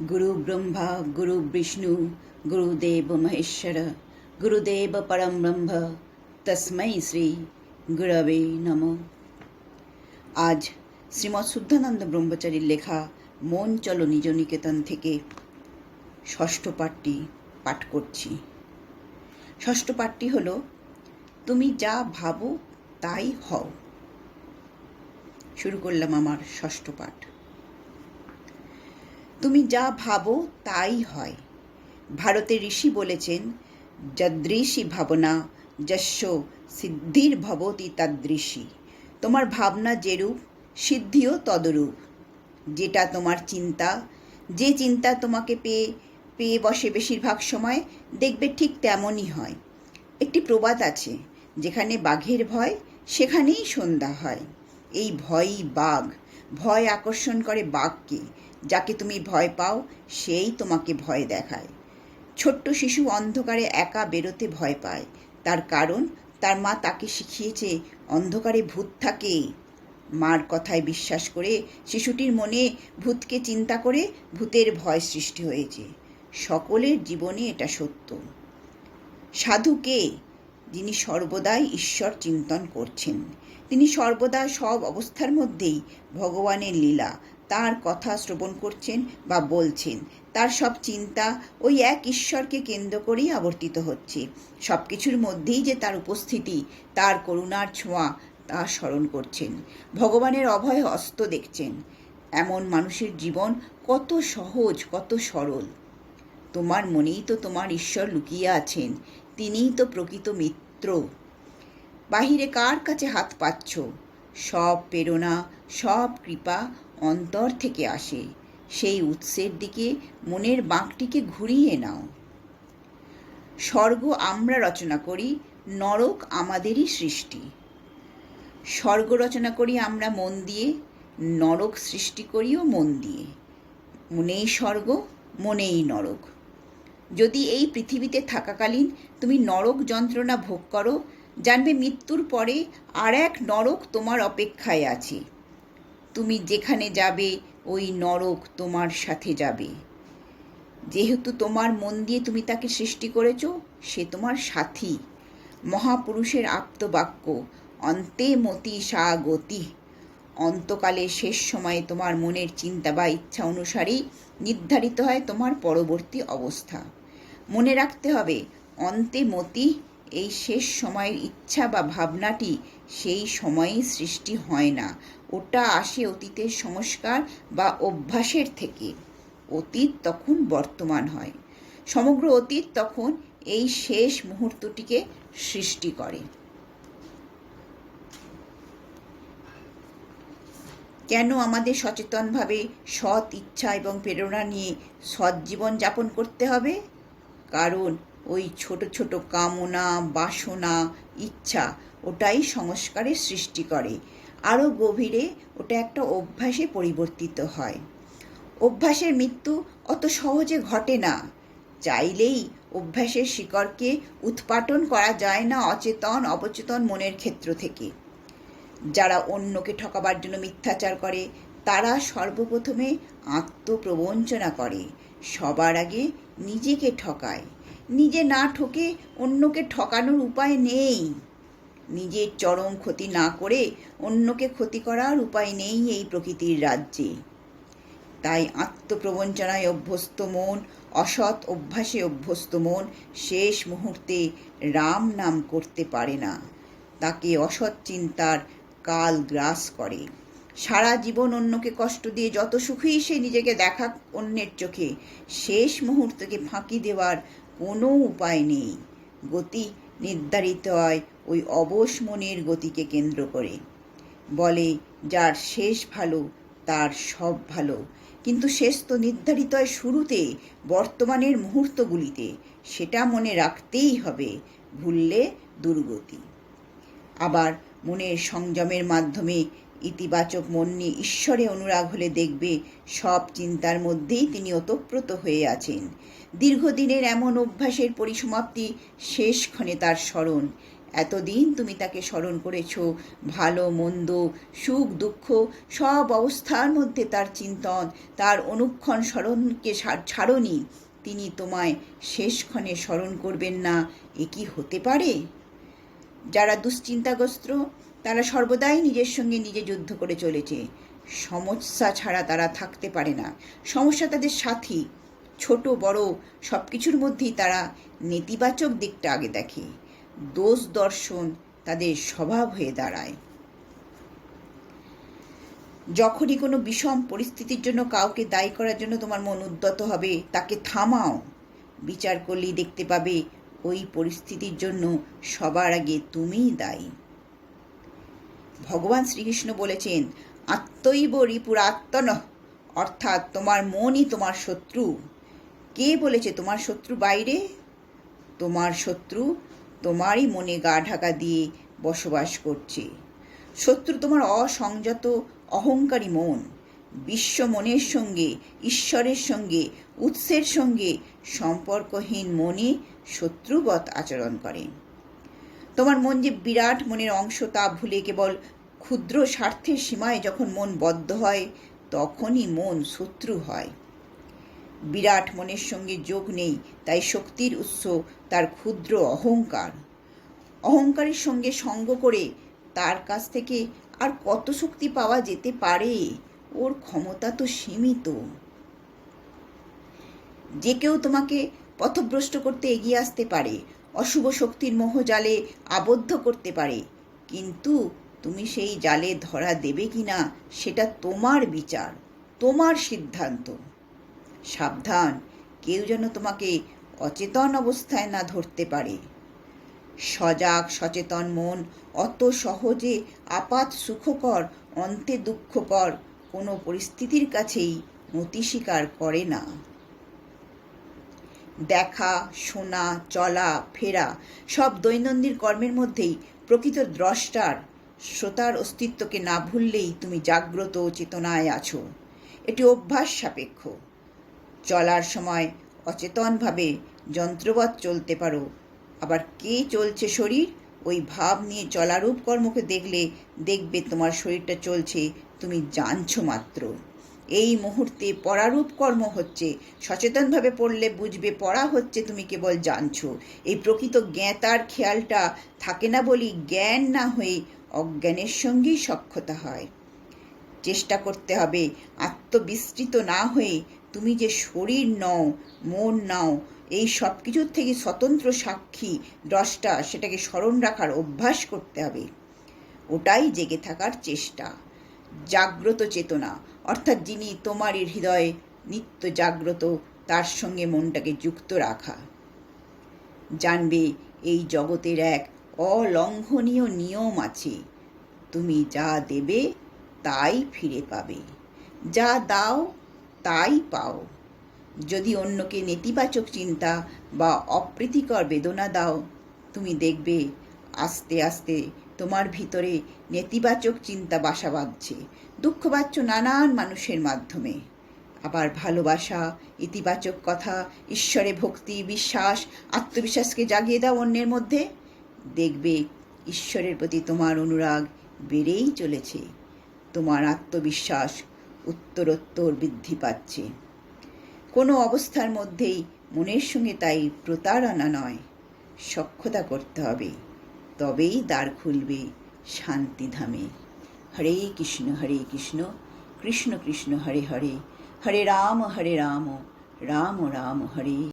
गुरु ब्रह्मा गुरु विष्णु गुरुदेव महेश्वर गुरुदेव परम ब्रह्म तस्मै শ্রী গুরবে নম আজ শ্রীমৎ শুদ্ধানন্দ ব্রহ্মচারীর লেখা মন চল নিজনিকেতন থেকে ষষ্ঠ পাঠটি পাঠ করছি। ষষ্ঠ পাঠটি হল, তুমি যা ভাবো তাই হও। শুরু করলাম আমার ষষ্ঠ পাঠ। তুমি যা ভাবো তাই হয়। ভারতের ঋষি বলেছেন, যদৃশি ভাবনা যস্য সিদ্ধির ভবতি তাদৃশি। তোমার ভাবনা যেরূপ, সিদ্ধিও তদরূপ। যেটা তোমার চিন্তা, যে চিন্তা তোমাকে পেয়ে পেয়ে বসে বেশিরভাগ সময়, দেখবে ঠিক তেমনই হয়। একটি প্রবাদ আছে, যেখানে বাঘের ভয়, সেখানেই সন্ধ্যা হয়। এই ভয়ই বাঘ, ভয় আকর্ষণ করে বাঘকে যাকে তুমি ভয় পাও, সেই তোমাকে ভয় দেখায়। ছোট্ট শিশু অন্ধকারে একা বেরোতে ভয় পায়। তার কারণ, তার মা তাকে শিখিয়েছে, অন্ধকারে ভূত থাকে। মার কথায় বিশ্বাস করে শিশুটির মনে ভূতকে চিন্তা করে ভূতের ভয় সৃষ্টি হয়েছে। সকলের জীবনে এটা সত্য। সাধু কে? যিনি সর্বদাই ঈশ্বর চিন্তন করছেন। তিনি সর্বদা সব অবস্থার মধ্যেই ভগবানের লীলা তার কথা শ্রবণ করছেন বা বলছেন। তার সব চিন্তা ওই এক ঈশ্বরকে কেন্দ্র করেই আবর্তিত হচ্ছে। সব কিছুর মধ্যেই যে তার উপস্থিতি, তার করুণার ছোঁয়া, তা স্মরণ করছেন। ভগবানের অভয় হস্ত দেখছেন। এমন মানুষের জীবন কত সহজ, কত সরল। তোমার মনেই তো তোমার ঈশ্বর লুকিয়ে আছেন। তিনিই তো প্রকৃত মিত্র। বাহিরে কার কাছে হাত পাচ্ছ? সব প্রেরণা, সব কৃপা অন্তর থেকে আসে। সেই উৎসের দিকে মনের বাঁকটিকে ঘুরিয়ে নাও। স্বর্গ আমরা রচনা করি, নরক আমাদেরই সৃষ্টি। স্বর্গ রচনা করি আমরা মন দিয়ে, নরক সৃষ্টি করিও মন দিয়ে। মনেই স্বর্গ, মনেই নরক। যদি এই পৃথিবীতে থাকাকালীন তুমি নরক যন্ত্রণা ভোগ করো, জানবে মৃত্যুর পরে আর এক নরক তোমার অপেক্ষায় আছে। তুমি যেখানে যাবে, ওই নরক তোমার সাথে যাবে। যেহেতু তোমার মন দিয়ে তুমি তাকে সৃষ্টি করেছ, সে তোমার সাথী। মহাপুরুষের আপ্তবাক্য, অন্তে মতি সা গতি। অন্তকালে শেষ সময়ে তোমার মনের চিন্তা বা ইচ্ছা অনুসারেই নির্ধারিত হয় তোমার পরবর্তী অবস্থা। মনে রাখতে হবে, অন্তে মতি এই শেষ সময়ের ইচ্ছা বা ভাবনাটি সেই সময়েই সৃষ্টি হয় না। ওটা আসে অতীতের সংস্কার বা অভ্যাসের থেকে। অতীত তখন বর্তমান হয়। সমগ্র অতীত তখন এই শেষ মুহূর্তটিকে সৃষ্টি করে। কেন আমাদের সচেতনভাবে সৎ ইচ্ছা এবং প্রেরণা নিয়ে সৎ জীবন যাপন করতে হবে? কারণ ওই ছোট ছোট কামনা, বাসনা, ইচ্ছা ওটাই সংস্কারের সৃষ্টি করে। আরও গভীরে ওটা একটা অভ্যাসে পরিবর্তিত হয়। অভ্যাসের মৃত্যু অত সহজে ঘটে না। চাইলেই অভ্যাসের শিকড়কে উৎপাটন করা যায় না অচেতন, অবচেতন মনের ক্ষেত্র থেকে। যারা অন্যকে ঠকাবার জন্য মিথ্যাচার করে, তারা সর্বপ্রথমে আত্মপ্রবঞ্চনা করে। সবার আগে নিজেকে ঠকায়। নিজে না ঠকে অন্যকে ঠকানোর উপায় নেই। নিজের চরম ক্ষতি না করে অন্যকে ক্ষতি করার উপায় নেই এই প্রকৃতির রাজ্যে। তাই আত্মপ্রবঞ্চনায় অভ্যস্ত মন, অসৎ অভ্যাসে অভ্যস্ত মন শেষ মুহূর্তে রাম নাম করতে পারে না। তাকে অসৎ চিন্তার কাল গ্রাস করে। সারা জীবন অন্যকে কষ্ট দিয়ে যত সুখী সে নিজেকে দেখা অন্যের চোখে, শেষ মুহূর্তকে ফাঁকি দেওয়ার কোনো উপায় নেই। গতি নির্ধারিত হয় ওই অবশ মনের গতিকে কেন্দ্র করে। বলে, যার শেষ ভালো, তার সব ভালো। কিন্তু শেষ তো নির্ধারিত হয় শুরুতে, বর্তমানের মুহূর্তগুলিতে। সেটা মনে রাখতেই হবে, ভুললে দুর্গতি। আবার মনের সংযমের মাধ্যমে ইতিবাচক মন নিয়ে ঈশ্বরে অনুরাগ হলে দেখবে সব চিন্তার মধ্যেই তিনি ওতপ্রোত হয়ে আছেন। দীর্ঘদিনের এমন অভ্যাসের পরিসমাপ্তি শেষক্ষণে তার স্মরণ। এতদিন তুমি তাকে স্মরণ করেছ, ভালো, মন্দ, সুখ, দুঃখ, সব অবস্থার মধ্যে তার চিন্তন, তার অনুক্ষণ স্মরণকে ছাড়নি। তিনি তোমায় শেষক্ষণে স্মরণ করবেন না, এ কি হতে পারে? যারা দুশ্চিন্তাগ্রস্ত তারা সর্বদাই নিজের সঙ্গে নিজে যুদ্ধ করে চলেছে। সমস্যা ছাড়া তারা থাকতে পারে না। সমস্যা তাদের সাথী, ছোট, বড় সব কিছুর মধ্যেই তারা নেতিবাচক দিকটা আগে দেখে। দোষ দর্শন তাদের স্বভাব হয়ে দাঁড়ায়। যখনই কোনো বিষম পরিস্থিতির জন্য কাউকে দায়ী করার জন্য তোমার মন উদ্যত হবে, তাকে থামাও। বিচার করলেই দেখতে পাবে ওই পরিস্থিতির জন্য সবার আগে তুমিই দায়ী। ভগবান শ্রীকৃষ্ণ বলেছেন, আত্মৈব রিপুরাত্মন, অর্থাৎ তোমার মনই তোমার শত্রু। কে বলেছে তোমার শত্রু বাইরে? তোমার শত্রু তোমারই মনে গা ঢাকা দিয়ে বসবাস করছে। শত্রু তোমার অসংযত, অহংকারী মন। বিশ্ব মনের সঙ্গে, ঈশ্বরের সঙ্গে, উৎসের সঙ্গে সম্পর্কহীন মনে শত্রুবৎ আচরণ করে। তোমার মন যে বিরাট মনের অংশ তা ভুলে কেবল ক্ষুদ্র স্বার্থের সীমায় যখন মন বদ্ধ হয়, তখনই মন শত্রু হয়। বিরাট মনের সঙ্গে যোগ নেই, তাই শক্তির উৎস তার ক্ষুদ্র অহংকার। অহংকারের সঙ্গে সঙ্গ করে তার কাছ থেকে আর কত শক্তি পাওয়া যেতে পারে? ওর ক্ষমতা তো সীমিত। যে কেউ তোমাকে পথভ্রষ্ট করতে এগিয়ে আসতে পারে অশুভ শক্তির মোহ জালে আবদ্ধ করতে পারে। কিন্তু তুমি সেই জালে ধরা দেবে কি না সেটা তোমার বিচার, তোমার সিদ্ধান্ত। সাবধান, কেউ যেন তোমাকে অচেতন অবস্থায় না ধরতে পারে। সজাগ, সচেতন মন অত সহজে আপাত সুখকর, অন্তে দুঃখকর কোনো পরিস্থিতির কাছেই নতি স্বীকার করে না। দেখা, শোনা, চলা, ফেরা সব দৈনন্দিন কর্মের মধ্যেই প্রকৃত দ্রষ্টার, শ্রোতার অস্তিত্বকে না ভুললেই তুমি জাগ্রত চেতনায় আছো। এটি অভ্যাস সাপেক্ষ। চলার সময় অচেতনভাবে যন্ত্রবৎ চলতে পারো। আবার কে চলছে শরীর? ওই ভাব নিয়ে চলারূপ কর্মকে দেখলে দেখবে তোমার শরীরটা চলছে, তুমি জানছো মাত্র। এই মুহূর্তে পরারূপ কর্ম হচ্ছে। সচেতনভাবে পড়লে বুঝবে পড়া হচ্ছে, তুমি কেবল জানছো। এই প্রকৃত জ্ঞাতার খেয়ালটা থাকে না বলি জ্ঞান না হয়ে অজ্ঞানের সঙ্গেই সক্ষতা হয়। চেষ্টা করতে হবে, আত্মবিস্তৃত না হয়ে তুমি যে শরীর নও, মন নাও, এই সব কিছুর থেকে স্বতন্ত্র সাক্ষী, দ্রষ্টা, সেটাকে স্মরণ রাখার অভ্যাস করতে হবে। ওটাই জেগে থাকার চেষ্টা। জাগ্রত চেতনা, অর্থাৎ যিনি তোমারই হৃদয়ে নিত্য জাগ্রত, তার সঙ্গে মনটাকে যুক্ত রাখা। জানবে এই জগতের এক অলঙ্ঘনীয় নিয়ম আছে। তুমি যা দেবে, তাই ফিরে পাবে। যা দাও, তাই পাও। যদি অন্যকে নেতিবাচক চিন্তা বা অপ্রীতিকর বেদনা দাও, তুমি দেখবে আস্তে আস্তে তোমার ভিতরে নেতিবাচক চিন্তা বাসা বাঁধছে, দুঃখ পাচ্ছ নানান মানুষের মাধ্যমে। আবার ভালোবাসা, ইতিবাচক কথা, ঈশ্বরে ভক্তি, বিশ্বাস, আত্মবিশ্বাসকে জাগিয়ে দাও অন্যের মধ্যে। দেখবে ঈশ্বরের প্রতি তোমার অনুরাগ বেড়েই চলেছে। তোমার আত্মবিশ্বাস উত্তরোত্তর বৃদ্ধি পাচ্ছে। কোনো অবস্থার মধ্যেই মনের সঙ্গে তাই প্রতারণা নয়, সক্ষতা করতে হবে। তবেই দ্বার খুলবে শান্তিধামে। হরে কৃষ্ণ হরে কৃষ্ণ কৃষ্ণ কৃষ্ণ, হরে হরে। হরে রাম হরে রাম রাম রাম, হরে।